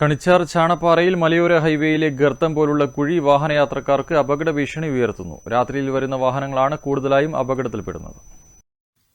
കണിച്ചാർ ചാണപ്പാറയിൽ മലയോര ഹൈവേയിലെ ഗർത്തം പോലുള്ള കുഴി വാഹനയാത്രക്കാർക്ക് അപകട ഭീഷണി ഉയർത്തുന്നു. രാത്രിയിൽ വരുന്ന വാഹനങ്ങളാണ് കൂടുതലായും അപകടത്തിൽപ്പെടുന്നത്.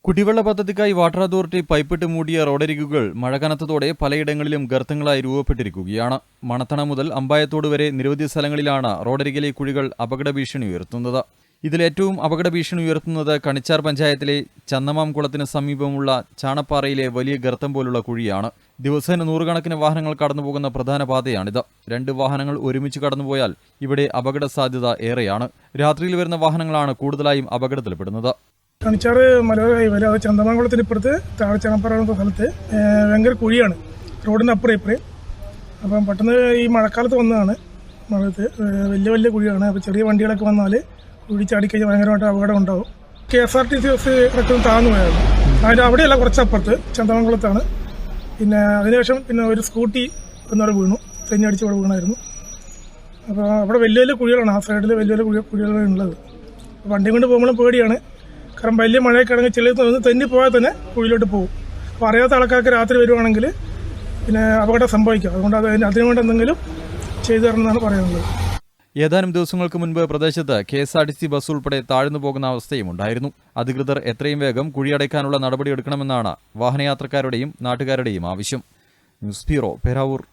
കുടിവെള്ള പദ്ധതിക്കായി വാട്ടർ അതോറിറ്റി പൈപ്പിട്ട് മൂടിയ റോഡരികുകൾ മഴ കനത്തതോടെ പലയിടങ്ങളിലും ഗർത്തങ്ങളായി രൂപപ്പെട്ടിരിക്കുകയാണ്. മണത്തണ മുതൽ അമ്പായത്തോട് വരെ നിരവധി സ്ഥലങ്ങളിലാണ് റോഡരികിലെ കുഴികൾ അപകട ഭീഷണി ഉയർത്തുന്നത്. ഇതിലേറ്റവും അപകട ഭീഷണി ഉയർത്തുന്നത് കണിച്ചാർ പഞ്ചായത്തിലെ ചന്നമാം കുളത്തിന് സമീപമുള്ള ചാണപ്പാറയിലെ വലിയ ഗർത്തം പോലുള്ള കുഴിയാണ്. ദിവസേന നൂറുകണക്കിന് വാഹനങ്ങൾ കടന്നുപോകുന്ന പ്രധാന പാതയാണിത്. രണ്ട് വാഹനങ്ങൾ ഒരുമിച്ച് കടന്നുപോയാൽ ഇവിടെ അപകട സാധ്യത ഏറെയാണ്. രാത്രിയിൽ വരുന്ന വാഹനങ്ങളാണ് കൂടുതലായും അപകടത്തിൽപ്പെടുന്നത്. കണിച്ചാർ മലയോര ഹൈവേയിൽ അത് ചന്തമാംകുളത്തിന് ഇപ്പുറത്ത് താഴെ സ്ഥലത്ത് ഭയങ്കര കുഴിയാണ്. റോഡിന് അപ്പുറം ഇപ്പുറം. അപ്പം പെട്ടെന്ന് ഈ മഴക്കാലത്ത് വന്നതാണ്. മഴത്ത് വലിയ വലിയ കുഴിയാണ്. അപ്പോൾ ചെറിയ വണ്ടികളൊക്കെ വന്നാൽ കുഴി ചാടിക്കഴിഞ്ഞാൽ ഭയങ്കരമായിട്ട് അപകടം ഉണ്ടാവും K S R T C bus ഇറക്കം താഴ്ന്നു പോയായിരുന്നു അതിന്റെ അവിടെയല്ല കുറച്ചപ്പുറത്ത് ചന്തമംകുളത്താണ് പിന്നെ അതിനുശേഷം പിന്നെ ഒരു സ്കൂട്ടി ഒന്നവിടെ വീണു. തെഞ്ഞടിച്ച് അവിടെ വീണായിരുന്നു. അപ്പോൾ അവിടെ വലിയ വലിയ കുഴികളാണ്. ആ സൈഡിൽ വലിയ വലിയ കുഴി കുഴികളാണ് ഉള്ളത്. വണ്ടി കൊണ്ട് പോകുമ്പോൾ പേടിയാണ്. കാരണം വലിയ മഴയൊക്കെ ആണെങ്കിൽ ചെളി നിന്ന് തെന്നി പോയാൽ തന്നെ കുഴിയിലോട്ട് പോകും. അപ്പോൾ അറിയാത്ത ആൾക്കാർക്ക് രാത്രി വരുവാണെങ്കിൽ പിന്നെ അപകടം സംഭവിക്കും. അതുകൊണ്ട് അത് അതിന് അതിനു വേണ്ടി എന്തെങ്കിലും ചെയ്തു തരണമെന്നാണ് പറയാനുള്ളത് ഏതാനും ദിവസങ്ങൾക്ക് മുൻപ് പ്രദേശത്ത് K S R T C bus ഉൾപ്പെടെ താഴ്ന്നു പോകുന്ന അവസ്ഥയും ഉണ്ടായിരുന്നു. അധികൃതർ എത്രയും വേഗം കുഴിയടയ്ക്കാനുള്ള നടപടിയെടുക്കണമെന്നാണ് വാഹനയാത്രക്കാരുടെയും നാട്ടുകാരുടെയും ആവശ്യം. News bureau Peravoor.